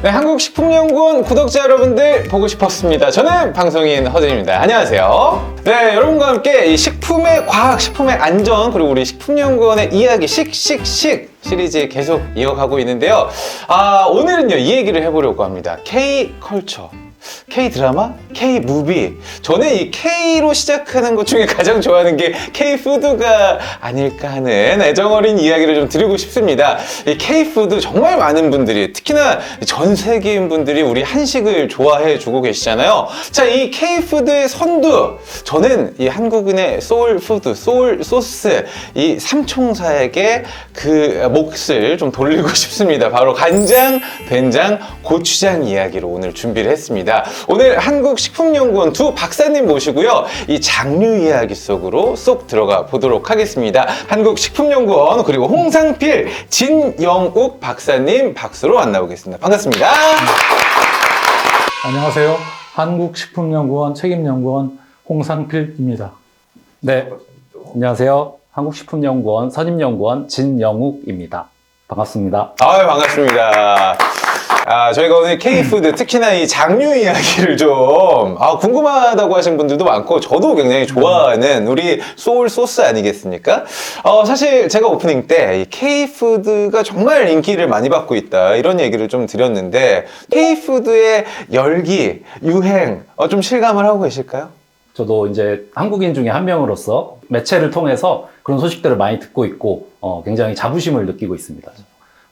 네, 한국식품연구원 구독자 여러분들 보고 싶었습니다. 저는 방송인 허준입니다. 안녕하세요. 네, 여러분과 함께 이 식품의 과학, 식품의 안전, 그리고 우리 식품연구원의 이야기 씩씩씩 시리즈 계속 이어가고 있는데요. 아, 오늘은요, 이 얘기를 해보려고 합니다. K-컬처. K-드라마? K-무비. 저는 이 K로 시작하는 것 중에 가장 좋아하는 게 K-푸드가 아닐까 하는 애정 어린 이야기를 좀 드리고 싶습니다. 이 K-푸드 정말 많은 분들이, 특히나 전 세계인 분들이 우리 한식을 좋아해 주고 계시잖아요. 자, 이 K-푸드의 선두. 저는 이 한국인의 소울 푸드, 소울 소스, 이 삼총사에게 그 몫을 좀 돌리고 싶습니다. 바로 간장, 된장, 고추장 이야기로 오늘 준비를 했습니다. 오늘 한국식품연구원 두 박사님 모시고요. 이 장류 이야기 속으로 쏙 들어가 보도록 하겠습니다. 한국식품연구원 그리고 홍상필, 진영욱 박사님 박수로 만나보겠습니다. 반갑습니다. 안녕하세요. 한국식품연구원 책임연구원 홍상필입니다. 네, 안녕하세요. 한국식품연구원 선임연구원 진영욱입니다. 반갑습니다. 아유, 반갑습니다. 아, 저희가 오늘 K푸드, 특히나 이 장류 이야기를 좀, 아, 궁금하다고 하신 분들도 많고, 저도 굉장히 좋아하는 우리 소울 소스 아니겠습니까? 어, 사실 제가 오프닝 때 이 K푸드가 정말 인기를 많이 받고 있다, 이런 얘기를 좀 드렸는데, K푸드의 열기, 유행, 어, 좀 실감을 하고 계실까요? 저도 이제 한국인 중에 한 명으로서 매체를 통해서 그런 소식들을 많이 듣고 있고 어, 굉장히 자부심을 느끼고 있습니다.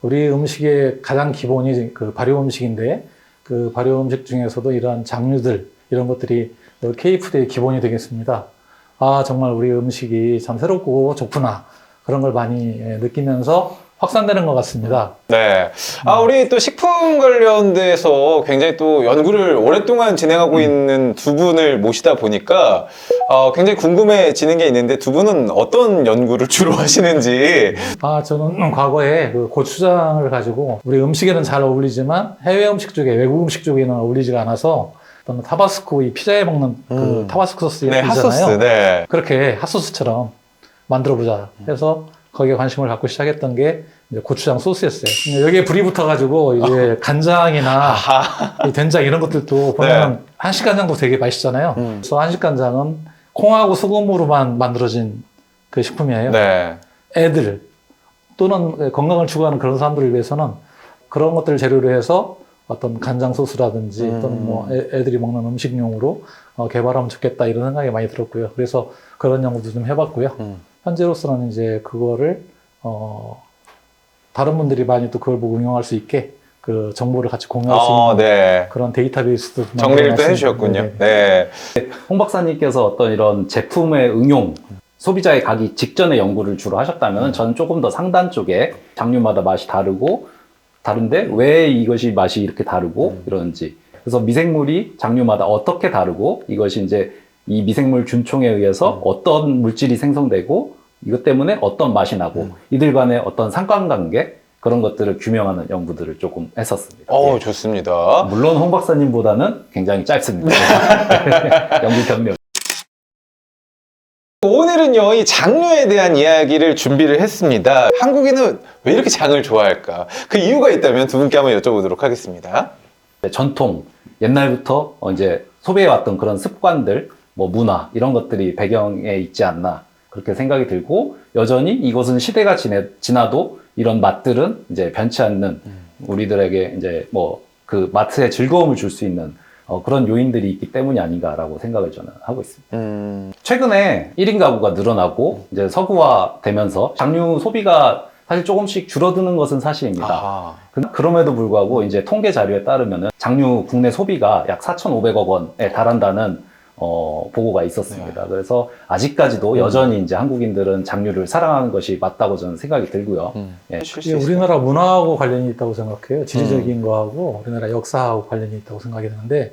우리 음식의 가장 기본이 그 발효 음식인데 그 발효 음식 중에서도 이러한 장류들 이런 것들이 K푸드의 기본이 되겠습니다. 아 정말 우리 음식이 참 새롭고 좋구나 그런 걸 많이 예, 느끼면서 확산되는 것 같습니다. 네. 아, 우리 또 식품 관련돼서 굉장히 또 연구를 오랫동안 진행하고 있는 두 분을 모시다 보니까 어, 굉장히 궁금해지는 게 있는데 두 분은 어떤 연구를 주로 하시는지. 아 저는 과거에 그 고추장을 가지고 우리 음식에는 잘 어울리지만 해외 음식 쪽에 외국 음식 쪽에는 어울리지가 않아서 어떤 타바스코 이 피자에 먹는 그 음. 타바스코 소스 네, 있잖아요. 핫소스. 네. 그렇게 핫소스처럼 만들어 보자 해서 거기에 관심을 갖고 시작했던 게 이제 고추장 소스였어요. 여기에 불이 붙어가지고 이제 간장이나 아하. 이 된장 이런 것들도 보면 한식 간장도 되게 맛있잖아요. 음. 그래서 한식 간장은 콩하고 소금으로만 만들어진 그 식품이에요. 네. 애들 또는 건강을 추구하는 그런 사람들을 위해서는 그런 것들을 재료로 해서 어떤 간장 소스라든지 음. 또는 뭐 애, 애들이 먹는 음식용으로 어, 개발하면 좋겠다 이런 생각이 많이 들었고요. 그래서 그런 연구도 좀 해봤고요. 음. 현재로서는 이제 그거를 어, 다른 분들이 많이 또 그걸 보고 응용할 수 있게 그 정보를 같이 공유할 수 어, 있는 네. 그런 데이터베이스도 정리를 또. 해주셨군요. 네. 네. 홍 박사님께서 어떤 이런 제품의 응용 소비자에 가기 직전에 연구를 주로 하셨다면 전 조금 더 상단 쪽에 장류마다 맛이 다르고 다른데 왜 이것이 맛이 이렇게 다르고 이러는지 그래서 미생물이 장류마다 어떻게 다르고 이것이 이제 이 미생물 균총에 의해서 어떤 물질이 생성되고 이것 때문에 어떤 맛이 나고 이들 간의 어떤 상관관계 그런 것들을 규명하는 연구들을 조금 했었습니다. 어, 예. 좋습니다. 물론 홍 박사님보다는 굉장히 짧습니다. 연구 경력. 오늘은요, 이 장류에 대한 이야기를 준비를 했습니다. 한국인은 왜 이렇게 장을 좋아할까? 그 이유가 있다면 두 분께 한번 여쭤보도록 하겠습니다. 네, 전통 옛날부터 어, 이제 소비해왔던 그런 습관들, 뭐 문화 이런 것들이 배경에 있지 않나 그렇게 생각이 들고 여전히 이것은 시대가 지내, 지나도 이런 맛들은 이제 변치 않는 우리들에게 이제 뭐 그 마트의 즐거움을 줄 수 있는 어, 그런 요인들이 있기 때문이 아닌가라고 생각을 저는 하고 있습니다. 음, 최근에 1인 가구가 늘어나고 이제 서구화 되면서 장류 소비가 사실 조금씩 줄어드는 것은 사실입니다. 아, 그- 그럼에도 불구하고 이제 통계 자료에 따르면은 장류 국내 소비가 약 4,500억 원에 달한다는 어, 보고가 있었습니다. 그래서 아직까지도 여전히 이제 한국인들은 장류를 사랑하는 것이 맞다고 저는 생각이 들고요. 음, 예. 이게 우리나라 문화하고 관련이 있다고 생각해요. 지리적인 거하고 우리나라 역사하고 관련이 있다고 생각이 드는데,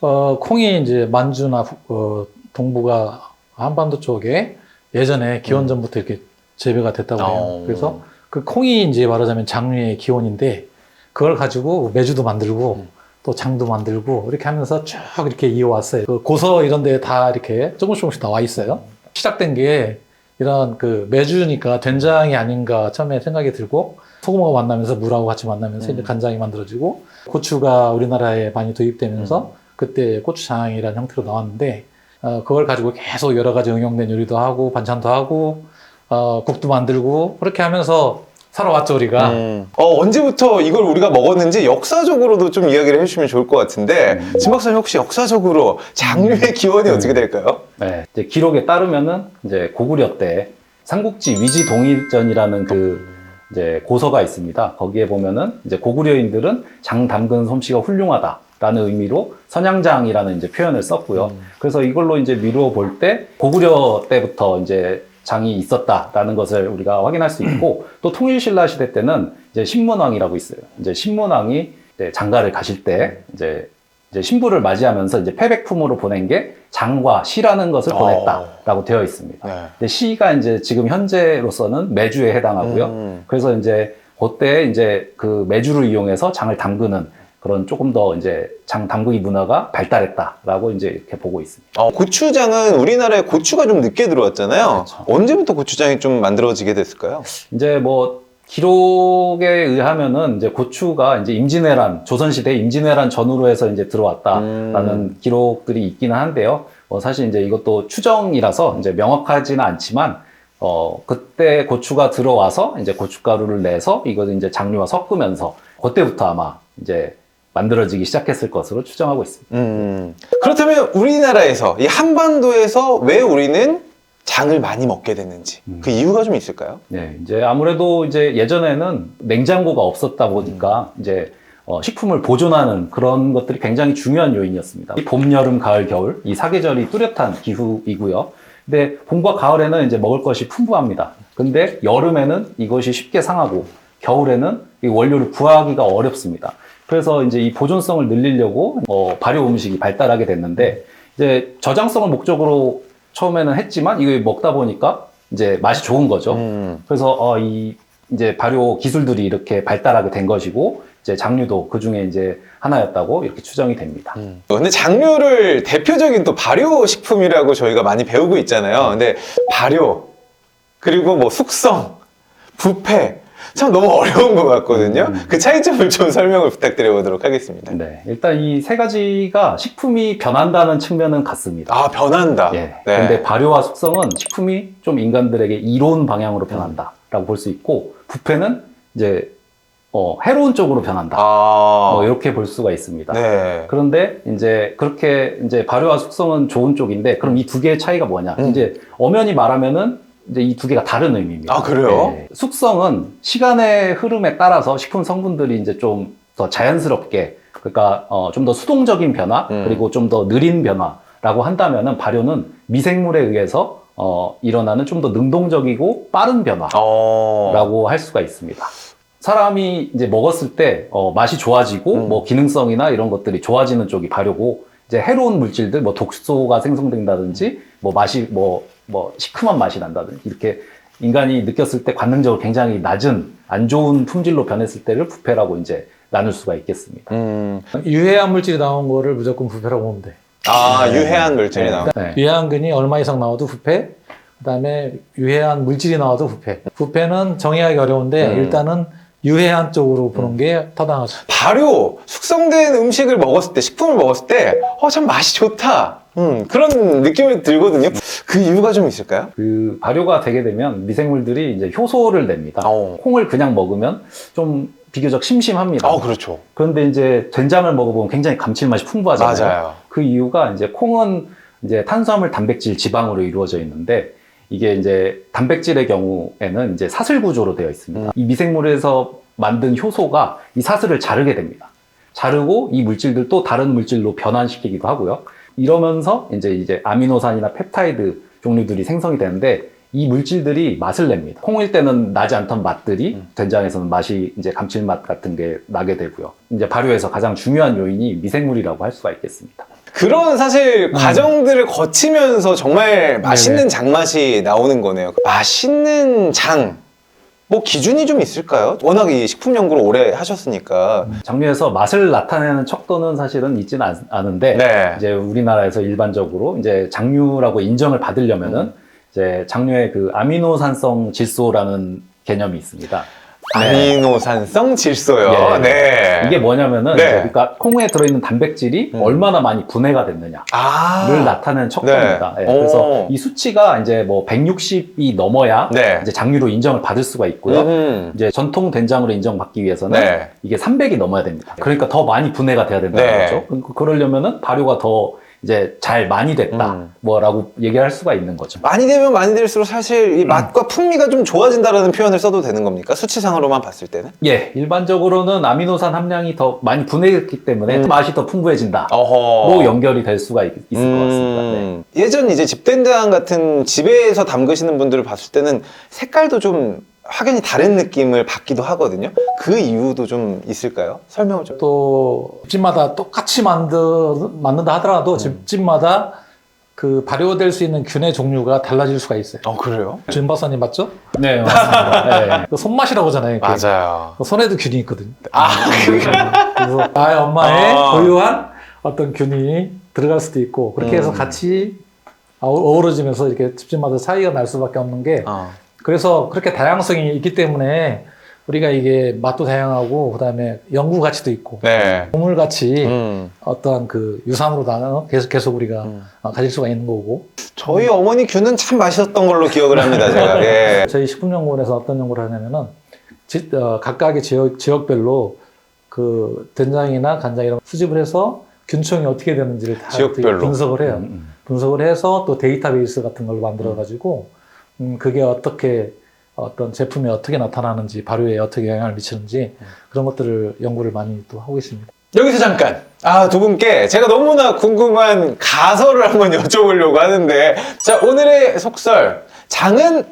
어, 콩이 이제 만주나 후- 어, 동부가 한반도 쪽에 예전에 기원전부터 이렇게 재배가 됐다고 해요. 어. 그래서 그 콩이 이제 말하자면 장류의 기원인데, 그걸 가지고 매주도 만들고, 음. 또 장도 만들고, 이렇게 하면서 쭉 이렇게 이어왔어요. 그 고서 이런 데 다 이렇게 조금씩 조금씩 나와 있어요. 시작된 게 이런 그 매주니까 된장이 아닌가 처음에 생각이 들고 소금하고 만나면서 물하고 같이 만나면서 음. 이제 간장이 만들어지고 고추가 우리나라에 많이 도입되면서 그때 고추장이라는 형태로 나왔는데 어, 그걸 가지고 계속 여러 가지 응용된 요리도 하고 반찬도 하고 어, 국도 만들고 그렇게 하면서 살아왔죠 우리가. 음. 어, 언제부터 이걸 우리가 먹었는지 역사적으로도 좀 이야기를 해주시면 좋을 것 같은데 진 박사님 혹시 역사적으로 장류의 기원이 어떻게 될까요? 네, 이제 기록에 따르면은 이제 고구려 때 삼국지 위지 동일전이라는 그 이제 고서가 있습니다. 거기에 보면은 이제 고구려인들은 장 담근 솜씨가 훌륭하다 라는 의미로 선양장이라는 이제 표현을 썼고요. 그래서 이걸로 이제 미루어 볼 때 고구려 때부터 이제 장이 있었다라는 것을 우리가 확인할 수 있고 또 통일신라 시대 때는 이제 신문왕이라고 있어요. 이제 신문왕이 이제 장가를 가실 때 이제 이제 신부를 맞이하면서 이제 패백품으로 보낸 게 장과 시라는 것을 어. 보냈다라고 되어 있습니다. 네. 근데 시가 이제 지금 현재로서는 매주에 해당하고요. 음. 그래서 이제 그때 이제 그 매주를 이용해서 장을 담그는 그런 조금 더 이제 장 담그기 문화가 발달했다라고 이제 이렇게 보고 있습니다. 어, 고추장은 우리나라에 고추가 좀 늦게 들어왔잖아요. 그렇죠. 언제부터 고추장이 좀 만들어지게 됐을까요? 이제 뭐 기록에 의하면은 이제 고추가 이제 임진왜란 조선시대 임진왜란 전후로 해서 이제 들어왔다라는 음. 기록들이 있기는 한데요. 어, 사실 이제 이것도 추정이라서 이제 명확하지는 않지만 어 그때 고추가 들어와서 이제 고춧가루를 내서 이것을 이제 장류와 섞으면서 그때부터 아마 이제 만들어지기 시작했을 것으로 추정하고 있습니다. 음. 그렇다면 우리나라에서 이 한반도에서 왜 우리는 장을 많이 먹게 됐는지 음. 그 이유가 좀 있을까요? 네, 이제 아무래도 이제 예전에는 냉장고가 없었다 보니까 이제 어, 식품을 보존하는 그런 것들이 굉장히 중요한 요인이었습니다. 이 봄, 여름, 가을, 겨울 이 사계절이 뚜렷한 기후이고요. 근데 봄과 가을에는 이제 먹을 것이 풍부합니다. 근데 여름에는 이것이 쉽게 상하고 겨울에는 이 원료를 구하기가 어렵습니다. 그래서 이제 이 보존성을 늘리려고 어, 발효 음식이 발달하게 됐는데 이제 저장성을 목적으로 처음에는 했지만 이거 먹다 보니까 이제 맛이 좋은 거죠. 음. 그래서 어, 이 이제 발효 기술들이 이렇게 발달하게 된 것이고 이제 장류도 그 중에 이제 하나였다고 이렇게 추정이 됩니다. 음. 근데 장류를 대표적인 또 발효 식품이라고 저희가 많이 배우고 있잖아요. 근데 발효 그리고 뭐 숙성, 부패 참 너무 어려운 것 같거든요. 음. 그 차이점을 좀 설명을 부탁드려 보도록 하겠습니다. 네, 일단 이 세 가지가 식품이 변한다는 측면은 같습니다. 아 변한다. 예. 네. 근데 발효와 숙성은 식품이 좀 인간들에게 이로운 방향으로 변한다라고 볼 수 있고 부패는 이제 어, 해로운 쪽으로 변한다. 아뭐 이렇게 볼 수가 있습니다. 네. 그런데 이제 그렇게 이제 발효와 숙성은 좋은 쪽인데 그럼 이 두 개의 차이가 뭐냐? 음. 이제 엄연히 말하면은 이제 이 두 개가 다른 의미입니다. 아, 그래요? 네. 숙성은 시간의 흐름에 따라서 식품 성분들이 이제 좀 더 자연스럽게 그러니까 어, 좀 더 수동적인 변화 음. 그리고 좀 더 느린 변화라고 한다면은 발효는 미생물에 의해서 어, 일어나는 좀 더 능동적이고 빠른 변화. 어. 라고 할 수가 있습니다. 사람이 이제 먹었을 때 어, 맛이 좋아지고 음. 뭐 기능성이나 이런 것들이 좋아지는 쪽이 발효고 이제 해로운 물질들 뭐 독소가 생성된다든지 뭐 맛이 뭐 뭐 시큼한 맛이 난다든지 이렇게 인간이 느꼈을 때 관능적으로 굉장히 낮은 안 좋은 품질로 변했을 때를 부패라고 이제 나눌 수가 있겠습니다. 음. 유해한 물질이 나온 거를 무조건 부패라고 보면 돼. 아 네. 유해한 물질이 네. 나온. 네. 유해한근이 얼마 이상 나와도 부패. 그다음에 유해한 물질이 나와도 부패. 부패는 정의하기 어려운데 음. 일단은 유해한 쪽으로 보는 게 타당하죠. 발효, 숙성된 음식을 먹었을 때, 식품을 먹었을 때, 어, 참 맛이 좋다. 음, 그런 느낌이 들거든요. 그 이유가 좀 있을까요? 그 발효가 되게 되면 미생물들이 이제 효소를 냅니다. 어. 콩을 그냥 먹으면 좀 비교적 심심합니다. 아, 그렇죠. 그런데 이제 된장을 먹어보면 굉장히 감칠맛이 풍부하잖아요. 맞아요. 그 이유가 이제 콩은 이제 탄수화물, 단백질, 지방으로 이루어져 있는데 이게 이제 단백질의 경우에는 이제 사슬 구조로 되어 있습니다. 음. 이 미생물에서 만든 효소가 이 사슬을 자르게 됩니다. 자르고 이 물질들 또 다른 물질로 변환시키기도 하고요. 이러면서 이제 이제 아미노산이나 펩타이드 종류들이 생성이 되는데 이 물질들이 맛을 냅니다. 콩일 때는 나지 않던 맛들이 음. 된장에서는 맛이 이제 감칠맛 같은 게 나게 되고요. 이제 발효에서 가장 중요한 요인이 미생물이라고 할 수가 있겠습니다. 그런 사실 과정들을 거치면서 정말 맛있는 장맛이 나오는 거네요. 맛있는 장. 뭐 기준이 좀 있을까요? 워낙 이 식품 연구를 오래 하셨으니까. 장류에서 맛을 나타내는 척도는 사실은 있지는 않, 않은데 네. 이제 우리나라에서 일반적으로 이제 장류라고 인정을 받으려면은 이제 장류의 그 아미노산성 질소라는 개념이 있습니다. 아미노산성 질소요. 예. 네. 이게 뭐냐면은 네. 그러니까 콩에 들어있는 단백질이 음. 얼마나 많이 분해가 됐느냐를 아. 나타내는 척도입니다. 네. 예, 그래서 오. 이 수치가 이제 뭐 160이 넘어야 네. 이제 장류로 인정을 받을 수가 있고요. 음. 이제 전통 된장으로 인정받기 위해서는 네. 이게 300이 넘어야 됩니다. 그러니까 더 많이 분해가 돼야 된다는 네. 거죠. 그- 그러려면은 발효가 더 이제 잘 많이 됐다. 음. 뭐라고 얘기할 수가 있는 거죠. 많이 되면 많이 될수록 사실 이 맛과 풍미가 좀 좋아진다라는 표현을 써도 되는 겁니까? 수치상으로만 봤을 때는? 예, 일반적으로는 아미노산 함량이 더 많이 분해했기 때문에 음. 맛이 더 풍부해진다. 어허. 로 연결이 될 수가 있, 을것 같습니다. 네. 음, 예전 이제 집된장 같은 집에서 담그시는 분들을 봤을 때는 색깔도 좀 확연히 다른 느낌을 받기도 하거든요. 그 이유도 좀 있을까요? 설명을 좀. 또 집집마다 똑같이 만드, 만든다 하더라도 집집마다 그 발효될 수 있는 균의 종류가 달라질 수가 있어요. 어 그래요? 주임 박사님 맞죠? 네, 맞습니다. 네. 그 손맛이라고 하잖아요. 그게. 맞아요. 그 손에도 균이 있거든요. 아 그래서 나의 엄마의 아. 고유한 어떤 균이 들어갈 수도 있고 그렇게 해서 음. 같이 어우- 어우러지면서 이렇게 집집마다 차이가 날 수밖에 없는 게 어. 그래서 그렇게 다양성이 있기 때문에 우리가 이게 맛도 다양하고 그다음에 연구 가치도 있고 네. 동물 가치 음. 어떠한 그 유산으로 나눠 계속 계속 우리가 음. 어, 가질 수가 있는 거고 저희 어머니 균은 참 맛있었던 걸로 기억을 합니다. 제가. 예. 저희 식품연구원에서 어떤 연구를 하냐면은 지- 어, 각각의 지역 지역별로 그 된장이나 간장 이런 거 수집을 해서 균총이 어떻게 되는지를 다 지역별로. 분석을 해요. 음, 분석을 해서 또 데이터베이스 같은 걸 만들어 가지고 음, 그게 어떻게 어떤 제품에 어떻게 나타나는지 발효에 어떻게 영향을 미치는지 그런 것들을 연구를 많이 또 하고 있습니다. 여기서 잠깐. 아, 두 분께 제가 너무나 궁금한 가설을 한번 여쭤보려고 하는데. 자, 오늘의 속설. 장은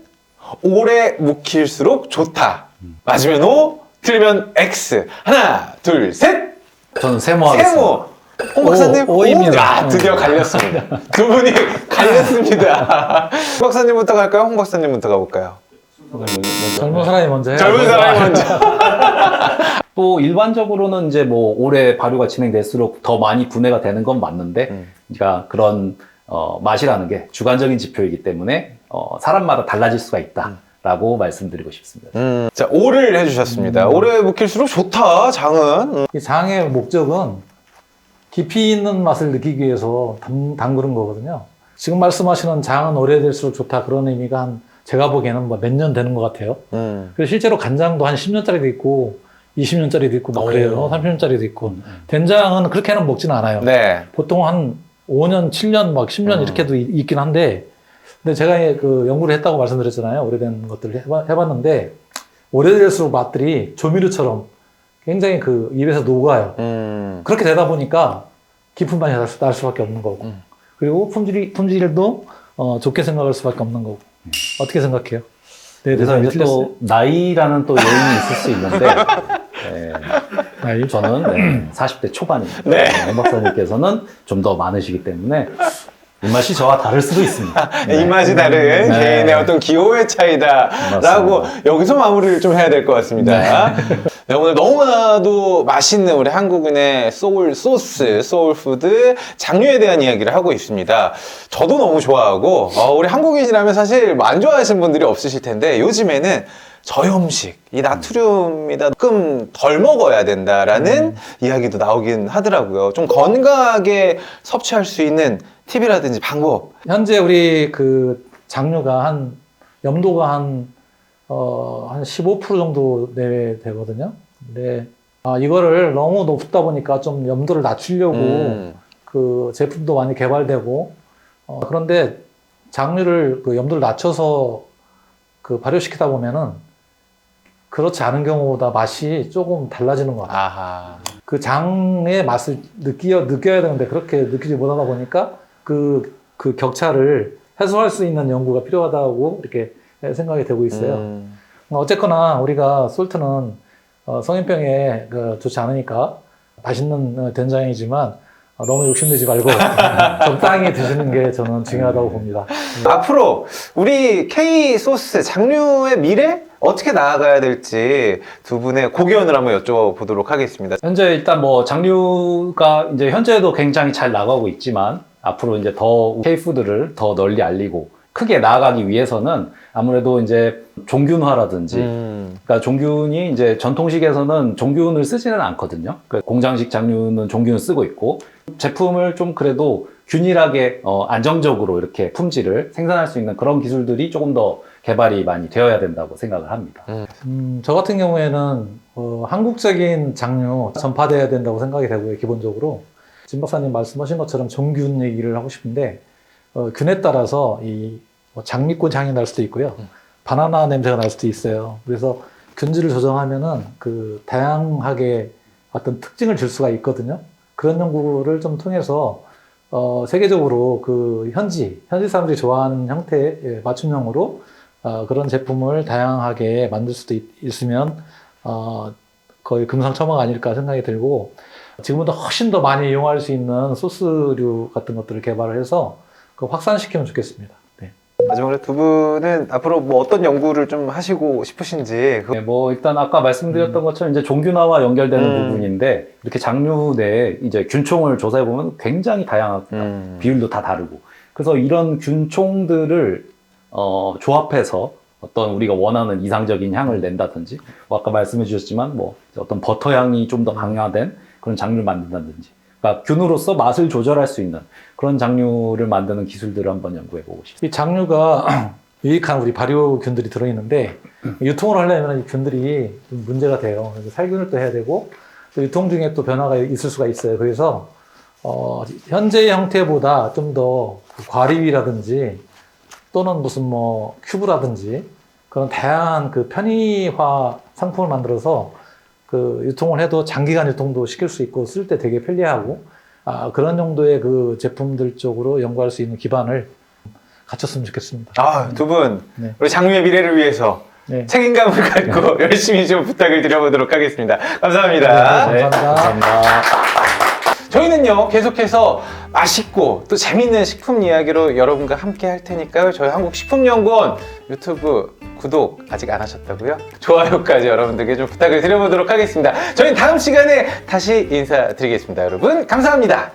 오래 묵힐수록 좋다. 맞으면 O, 틀리면 X. 하나, 둘, 셋! 저는 세모 하겠습니다. 세모! 홍 박사님, 오, 오입니다. 아, 드디어 갈렸습니다. 두 분이 갈렸습니다. 홍 박사님부터 갈까요? 홍 박사님부터 가볼까요? 젊은 사람이 먼저 해요. 젊은 사람이 먼저. 또 일반적으로는 이제 뭐 올해 발효가 진행될수록 더 많이 분해가 되는 건 맞는데, 음. 그러니까 그런 어, 맛이라는 게 주관적인 지표이기 때문에 어, 사람마다 달라질 수가 있다라고 말씀드리고 싶습니다. 음, 자, 오를 해주셨습니다. 오래 묵힐수록 좋다, 장은. 음. 이 장의 목적은 깊이 있는 맛을 느끼기 위해서 담, 담그는 거거든요. 지금 말씀하시는 장은 오래될수록 좋다 그런 의미가 한 제가 보기에는 뭐 몇 년 되는 것 같아요. 음. 그래서 실제로 간장도 한 10년짜리도 있고 20년짜리도 있고 막 그래요. 오. 30년짜리도 있고 된장은 그렇게는 먹지는 않아요. 네. 보통 한 5년, 7년, 막 10년 음. 이렇게도 이- 있긴 한데, 근데 제가 그 연구를 했다고 말씀드렸잖아요. 오래된 것들을 해봤는데, 오래될수록 맛들이 조미료처럼 굉장히 그 입에서 녹아요. 음. 그렇게 되다 보니까 깊은 맛이 날, 수, 날 수밖에 없는 거고. 음. 그리고 품질이, 품질도 어, 좋게 생각할 수밖에 없는 거고. 어떻게 생각해요? 네, 그래서 이제. 또 나이라는 또 요인이 있을 수 있는데, 네, 아이, 저는 네, 40대 초반입니다. 네. 네, 홍 박사님께서는 좀 더 많으시기 때문에 입맛이 저와 다를 수도 있습니다. 이 맛이 다른 네. 개인의 어떤 기호의 차이다라고 여기서 마무리를 좀 해야 될 것 같습니다. 네, 오늘 너무나도 맛있는 우리 한국인의 소울 소스, 소울 푸드 장류에 대한 이야기를 하고 있습니다. 저도 너무 좋아하고 어, 우리 한국인이라면 사실 뭐안 좋아하시는 분들이 없으실 텐데 요즘에는 저염식, 이 나트륨이 조금 덜 먹어야 된다라는 이야기도 나오긴 하더라고요. 좀 건강하게 섭취할 수 있는 팁이라든지 방법 현재 우리 그 장류가 한 염도가 한, 어, 한 15% 정도 내외 되거든요. 근데, 아, 이거를 너무 높다 보니까 좀 염도를 낮추려고 음. 그 제품도 많이 개발되고, 어, 그런데 장류를 그 염도를 낮춰서 그 발효시키다 보면은 그렇지 않은 경우보다 맛이 조금 달라지는 것 같아요. 아하. 그 장의 맛을 느끼어, 느껴야 되는데 그렇게 느끼지 못하다 보니까 그, 그 격차를 해소할 수 있는 연구가 필요하다고 이렇게 생각이 되고 있어요. 음. 어쨌거나 우리가 솔트는 어, 성인병에 그 좋지 않으니까 맛있는 어, 된장이지만 어, 너무 욕심내지 말고 적당히 드시는 게 저는 중요하다고 봅니다. 앞으로 우리 K 소스 장류의 미래 어떻게 나아가야 될지 두 분의 고견을 한번 여쭤보도록 하겠습니다. 현재 일단 뭐 장류가 이제 현재도 굉장히 잘 나가고 있지만 앞으로 이제 더 K푸드를 더 널리 알리고 크게 나아가기 위해서는 아무래도 이제 종균화라든지 음. 그러니까 종균이 이제 전통식에서는 종균을 쓰지는 않거든요. 그러니까 공장식 장류는 종균을 쓰고 있고 제품을 좀 그래도 균일하게 어, 안정적으로 이렇게 품질을 생산할 수 있는 그런 기술들이 조금 더 개발이 많이 되어야 된다고 생각을 합니다. 음, 저 같은 경우에는 어, 한국적인 장류 전파돼야 된다고 생각이 되고요, 기본적으로. 진 박사님 말씀하신 것처럼 종균 얘기를 하고 싶은데, 어, 균에 따라서 이뭐 장미꽃 향이 날 수도 있고요. 바나나 냄새가 날 수도 있어요. 그래서 균질을 조정하면은 그 다양하게 어떤 특징을 줄 수가 있거든요. 그런 연구를 좀 통해서 어, 세계적으로 그 현지, 현지 사람들이 좋아하는 형태의 예, 맞춤형으로 어, 그런 제품을 다양하게 만들 수도 있, 으면 어, 거의 금상첨화가 아닐까 생각이 들고 지금보다 훨씬 더 많이 이용할 수 있는 소스류 같은 것들을 개발을 해서 그 확산시키면 좋겠습니다. 네. 마지막으로 두 분은 앞으로 뭐 어떤 연구를 좀 하시고 싶으신지 그- 네, 뭐 일단 아까 말씀드렸던 것처럼 이제 종균화와 연결되는 음. 부분인데 이렇게 장류 내에 이제 균총을 조사해 보면 굉장히 다양합니다. 음. 비율도 다 다르고. 그래서 이런 균총들을 어, 조합해서 어떤 우리가 원하는 이상적인 향을 낸다든지, 뭐 아까 말씀해 주셨지만 뭐 어떤 버터 향이 좀 더 강화된 그런 장류를 만든다든지, 그러니까 균으로서 맛을 조절할 수 있는 그런 장류를 만드는 기술들을 한번 연구해 보고 싶습니다. 이 장류가 유익한 우리 발효균들이 들어있는데 유통을 하려면 이 균들이 좀 문제가 돼요. 그래서 살균을 또 해야 되고 또 유통 중에 또 변화가 있을 수가 있어요. 그래서 어, 현재의 형태보다 좀 더 과립이라든지 또는 무슨 뭐 큐브라든지 그런 다양한 그 편의화 상품을 만들어서 그 유통을 해도 장기간 유통도 시킬 수 있고 쓸 때 되게 편리하고 아, 그런 정도의 그 제품들 쪽으로 연구할 수 있는 기반을 갖췄으면 좋겠습니다. 아, 두 분, 네. 우리 장미의 미래를 위해서 네. 책임감을 갖고 열심히 좀 부탁을 드려보도록 하겠습니다. 감사합니다. 네, 감사합니다. 감사합니다. 저희는요, 계속해서 맛있고 또 재밌는 식품 이야기로 여러분과 함께 할 테니까요. 저희 한국식품연구원 유튜브 구독 아직 안 하셨다고요? 좋아요까지 여러분들께 좀 부탁을 드려보도록 하겠습니다. 저희는 다음 시간에 다시 인사드리겠습니다. 여러분, 감사합니다.